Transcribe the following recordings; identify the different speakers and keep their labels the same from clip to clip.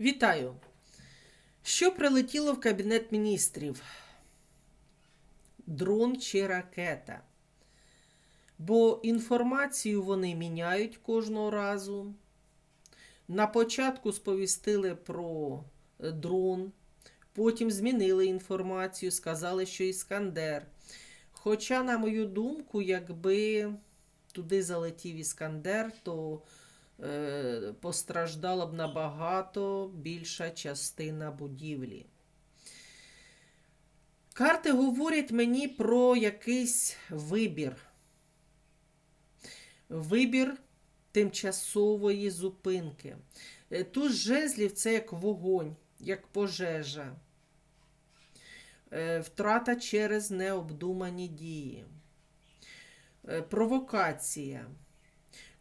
Speaker 1: Вітаю! Що прилетіло в Кабінет міністрів? Дрон чи ракета? Бо інформацію вони міняють кожного разу. На початку сповістили про е, дрон, потім змінили інформацію, сказали, що Іскандер. Хоча, на мою думку, якби туди залетів Іскандер, то постраждала б набагато більша частина будівлі. Карти говорять мені про якийсь вибір. Вибір тимчасової зупинки. Е, Туз жезлів це як вогонь, як пожежа, Е, втрата через необдумані дії, Е, провокація.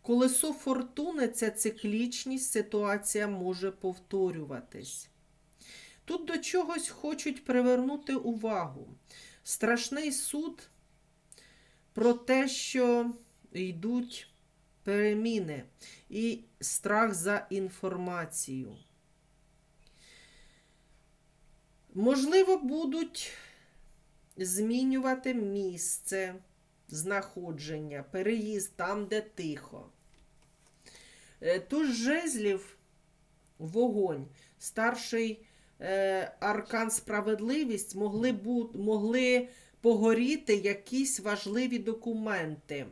Speaker 1: Колесо фортуни це циклічність, ситуація може повторюватись. Тут до чогось хочуть привернути увагу. Страшний суд про те, що йдуть переміни і страх за інформацію. Можливо, будуть змінювати місце знаходження, переїзд там, де тихо. Е, Туз жезлів вогонь, старший е, аркан справедливість могли, бу, могли погоріти якісь важливі документи.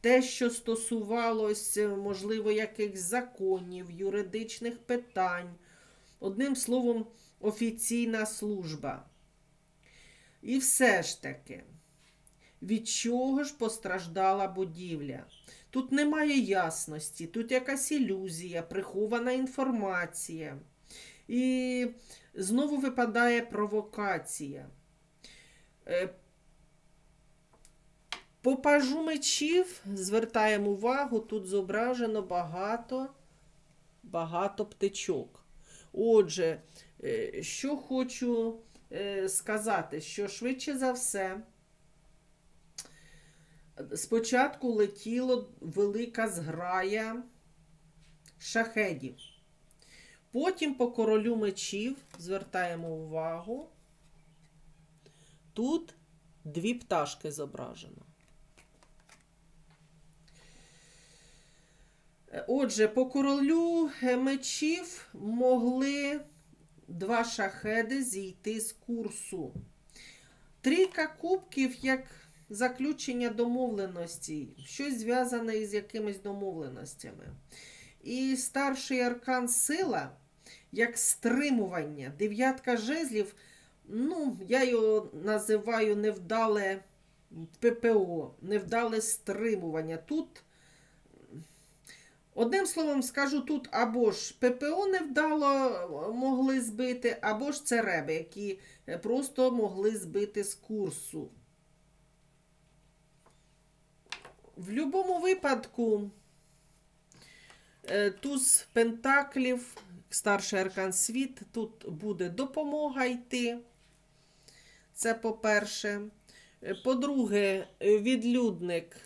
Speaker 1: Те, що стосувалося, можливо, якихось законів, юридичних питань. Одним словом, офіційна служба. І все ж таки, від чого ж постраждала будівля? Тут немає ясності, тут якась ілюзія, прихована інформація. І знову випадає провокація. Е, По пажу мечів звертаємо увагу, тут зображено багато, багато птичок. Отже, е, що хочу е, сказати, що швидше за все, спочатку летіло велика зграя шахедів. Потім по королю мечів звертаємо увагу. Тут дві пташки зображено. Отже, по королю е, мечів могли два шахеди зійти з курсу. Трійка кубків як заключення домовленості, щось зв'язане із якимись домовленостями. І старший аркан сила як стримування. Дев'ятка жезлів, ну, я його називаю невдале ППО, невдале стримування. Тут Одним словом, скажу, тут або ж ППО невдало могли збити, або ж цереби, які просто могли збити з курсу. В будь-якому випадку е, туз Пентаклів, старший аркан світ, тут буде допомога йти. Це по-перше. Е, По-друге, е, відлюдник.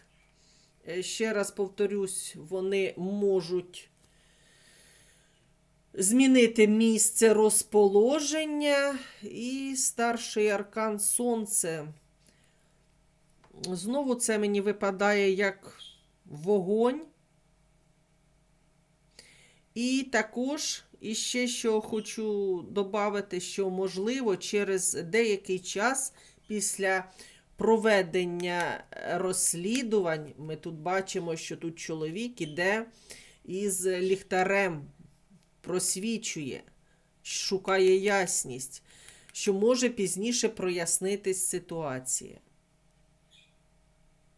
Speaker 1: Ще раз повторюсь, вони можуть змінити місце розположення і старший аркан Сонце. Знову це мені випадає як вогонь. І також іще що хочу додати, що можливо через деякий час після проведення розслідувань, ми тут бачимо, що тут чоловік іде із ліхтарем, просвічує, шукає ясність, що може пізніше прояснитись ситуація.